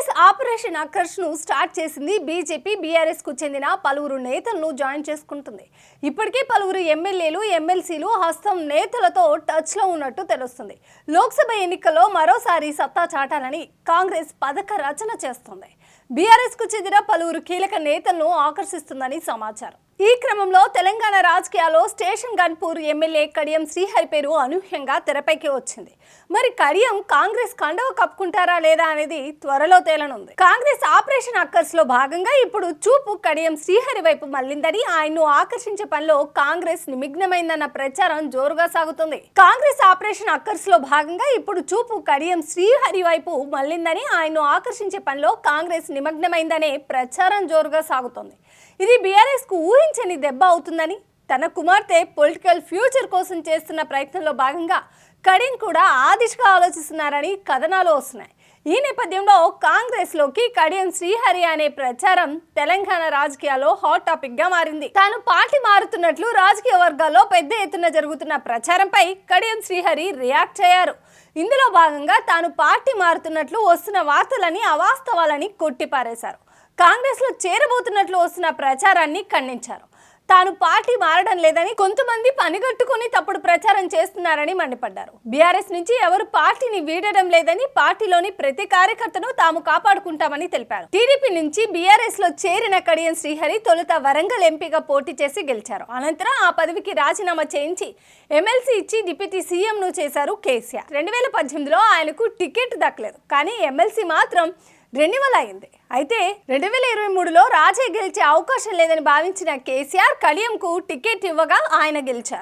Congress operation ఆకర్ష్ను start చేసింది BJP బీఆర్ఎస్కు చెందిన పలువురు నేతలను జాయిన్ చేసుకుంటుంది. ఇప్పటికే పలువురు ఎమ్మెల్యేలు ఎమ్మెల్సీలు హస్తం నేతలతో టచ్లో ఉన్నట్టు తెలుస్తుంది. లోక్సభ ఎన్నికల్లో మరోసారి సత్తా చాటాలని కాంగ్రెస్ పథక రచన చేస్తుంది. బీఆర్ఎస్కు చెందిన పలువురు కీలక నేతలను ఆకర్షిస్తుందని సమాచారం. ఈ క్రమంలో తెలంగాణ రాజకీయాల్లో స్టేషన్ గన్పూర్ ఎమ్మెల్యే కడియం శ్రీహరి పేరు అనూహ్యంగా తెరపైకి వచ్చింది. మరి కడియం కాంగ్రెస్ కండవ కప్పుకుంటారా లేదా అనేది త్వరలో తేలనుంది. కాంగ్రెస్ ఆపరేషన్ అక్కర్స్లో భాగంగా ఇప్పుడు చూపు కడియం శ్రీహరి వైపు మళ్ళిందని ఆయన్ను ఆకర్షించే పనిలో కాంగ్రెస్ నిమగ్నమైందన్న ప్రచారం జోరుగా సాగుతుంది. కాంగ్రెస్ ఆపరేషన్ అక్కర్స్లో భాగంగా ఇప్పుడు చూపు కడియం శ్రీహరి వైపు మళ్ళిందని ఆయన్ను ఆకర్షించే పనిలో కాంగ్రెస్ నిమగ్నమైందనే ప్రచారం జోరుగా సాగుతోంది. ఇది బీఆర్ఎస్కు ఊహించని దెబ్బ అవుతుందని తన కుమార్తె పొలిటికల్ ఫ్యూచర్ కోసం చేస్తున్న ప్రయత్నంలో భాగంగా కడియం కూడా ఆ దిశగా ఆలోచిస్తున్నారని కథనాలు వస్తున్నాయి. ఈ నేపథ్యంలో కాంగ్రెస్లోకి కడియం శ్రీహరి అనే ప్రచారం తెలంగాణ రాజకీయాల్లో హాట్ టాపిక్గా మారింది. తాను పార్టీ మారుతున్నట్లు రాజకీయ వర్గాల్లో పెద్ద ఎత్తున జరుగుతున్న ప్రచారంపై కడియం శ్రీహరి రియాక్ట్ అయ్యారు. ఇందులో భాగంగా తాను పార్టీ మారుతున్నట్లు వస్తున్న వార్తలని అవాస్తవాలని కొట్టిపారేశారు. కాంగ్రెస్లో చేరబోతున్నట్లు వస్తున్న ప్రచారాన్ని ఖండించారు. తాను పార్టీ మారడం లేదని కొంతమంది పనిగట్టుకుని తప్పుడు ప్రచారం చేస్తున్నారని మండిపడ్డారు. బీఆర్ఎస్ నుంచి ఎవరు పార్టీని వీడడం లేదని పార్టీలోని ప్రతి కార్యకర్తను తాము కాపాడుకుంటామని తెలిపారు. టీడీపీ నుంచి బీఆర్ఎస్లో చేరిన కడియం శ్రీహరి తొలుత వరంగల్ ఎంపీగా పోటీ చేసి గెలిచారు. అనంతరం ఆ పదవికి రాజీనామా చేయించి ఎమ్మెల్సీ ఇచ్చి డిప్యూటీ సీఎం ను చేశారు కేసీఆర్. రెండు వేల పద్దెనిమిదిలో ఆయనకు టికెట్ దక్కలేదు. కానీ ఎమ్మెల్సీ మాత్రం రెన్యువల్ అయింది అయితే రెండు వేల ఇరవై మూడులో రాజే గెలిచే అవకాశం లేదని భావించిన కేసీఆర్ కడియంకు టికెట్ ఇవ్వగా ఆయన గెలిచారు.